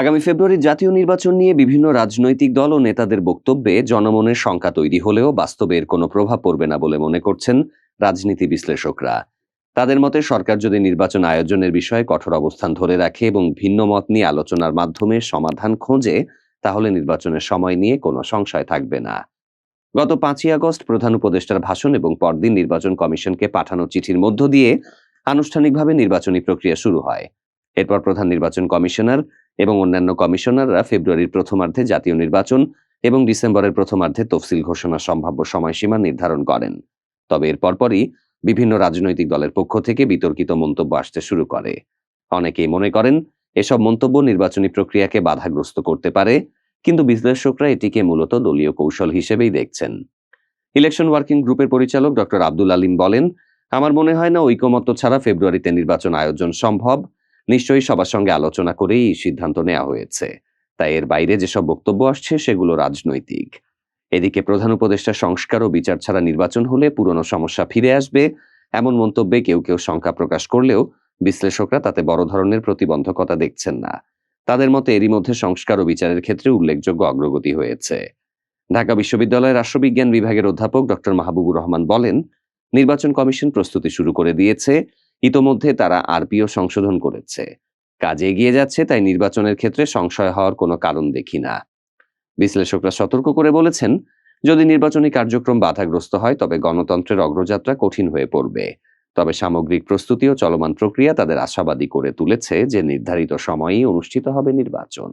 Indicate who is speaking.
Speaker 1: আগামী ফেব্রুয়ারির জাতীয় নির্বাচন নিয়ে বিভিন্ন রাজনৈতিক দল ও নেতাদের বক্তব্যে জনমনের শঙ্কা তৈরি হলেও বাস্তবে এর কোনো প্রভাব পড়বে না বলে মনে করছেন রাজনীতি বিশ্লেষকরা। তাদের মতে সরকার যদি নির্বাচন আয়োজনের বিষয়ে কঠোর অবস্থান ধরে রাখে এবং ভিন্ন মত নিয়ে আলোচনার মাধ্যমে সমাধান খোঁজে, তাহলে নির্বাচনের সময় নিয়ে কোনো সংশয় থাকবে না। গত পাঁচই আগস্ট প্রধান উপদেষ্টার ভাষণ এবং পরদিন নির্বাচন কমিশনকে পাঠানো চিঠির মধ্য দিয়ে আনুষ্ঠানিকভাবে নির্বাচনী প্রক্রিয়া শুরু হয়। এরপর প্রধান নির্বাচন কমিশনার এবং অন্যান্য কমিশনাররা ফেব্রুয়ারির প্রথমার্ধে জাতীয় নির্বাচন এবং ডিসেম্বরের প্রথমার্ধে তফসিল ঘোষণার সম্ভাব্য সময়সীমা নির্ধারণ করেন। তবে এর পরপরই বিভিন্ন রাজনৈতিক দলের পক্ষ থেকে বিতর্কিত মন্তব্য আসতে শুরু করে। অনেকেই মনে করেন, এসব মন্তব্য নির্বাচনী প্রক্রিয়াকে বাধাগ্রস্ত করতে পারে, কিন্তু বিশ্লেষকরা এটিকে মূলত দলীয় কৌশল হিসেবেই দেখছেন। ইলেকশন ওয়ার্কিং গ্রুপের পরিচালক ডক্টর আব্দুল আলিম বলেন, আমার মনে হয় না ঐকমত্য ছাড়া ফেব্রুয়ারিতে নির্বাচন আয়োজন সম্ভব। নিশ্চয়ই সবার সঙ্গে আলোচনা করেই এই সিদ্ধান্ত নেওয়া হয়েছে। তাই এর বাইরে যেসব বক্তব্য আসছে সেগুলো রাজনৈতিক। এদিকে প্রধান উপদেষ্টা সংস্কার ও বিচার ছাড়া নির্বাচন হলে পুরনো সমস্যা ফিরে আসবে। এমন মন্তব্যে কেউ কেউ শঙ্কা প্রকাশ করলেও বিশ্লেষকরা তাতে বড় ধরনের প্রতিবন্ধকতা দেখছেন না। তাদের মতে এরই মধ্যে সংস্কার ও বিচারের ক্ষেত্রে উল্লেখযোগ্য অগ্রগতি হয়েছে। ঢাকা বিশ্ববিদ্যালয়ের রাষ্ট্রবিজ্ঞান বিভাগের অধ্যাপক ডক্টর মাহবুবুর রহমান বলেন, নির্বাচন কমিশন প্রস্তুতি শুরু করে দিয়েছে। ইতোমধ্যে তারা আরপিও সংশোধন করেছে। কাজে এগিয়ে যাচ্ছে, তাই নির্বাচনের ক্ষেত্রে সংশয় হওয়ার কোনো কারণ দেখি না। বিশ্লেষকরা সতর্ক করে বলেছেন, যদি নির্বাচনী কার্যক্রম বাধাগ্রস্ত হয়, তবে গণতন্ত্রের অগ্রযাত্রা কঠিন হয়ে পড়বে। তবে সামগ্রিক প্রস্তুতি ও চলমান প্রক্রিয়া তাদের আশাবাদী করে তুলেছে যে নির্ধারিত সময়েই অনুষ্ঠিত হবে নির্বাচন।